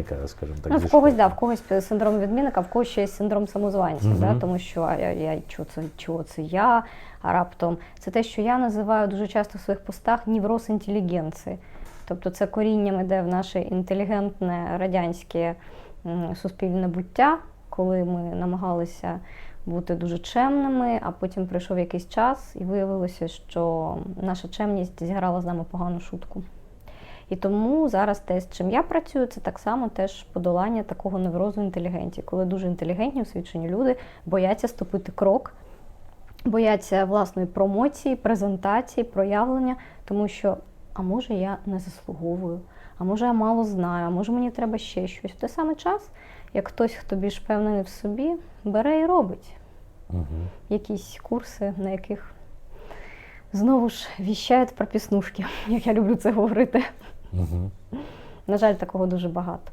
відмінника, скажімо так. Ну, в когось, да, в когось синдром відмінника, в когось ще є синдром самозванця, Мгм. да, тому що а я, я чого це, чого це я, а раптом це те, що я називаю дуже часто в своїх постах невроз інтелігенції. Тобто це корінням іде в наше інтелігентне радянське суспільне буття, коли ми намагалися бути дуже чемними, а потім прийшов якийсь час і виявилося, що наша чемність зіграла з нами погану шутку. І тому зараз те, з чим я працюю, це так само теж подолання такого неврозу інтелігенції, коли дуже інтелігентні, освічені люди бояться ступити крок, бояться власної промоції, презентації, проявлення, тому що, а може, я не заслуговую, а може я мало знаю, а може мені треба ще щось. В той самий час, як хтось, хто більш впевнений в собі, бере і робить Мгм. якісь курси, на яких знову ж віщають про піснушки, як я люблю це говорити. На жаль, такого дуже багато.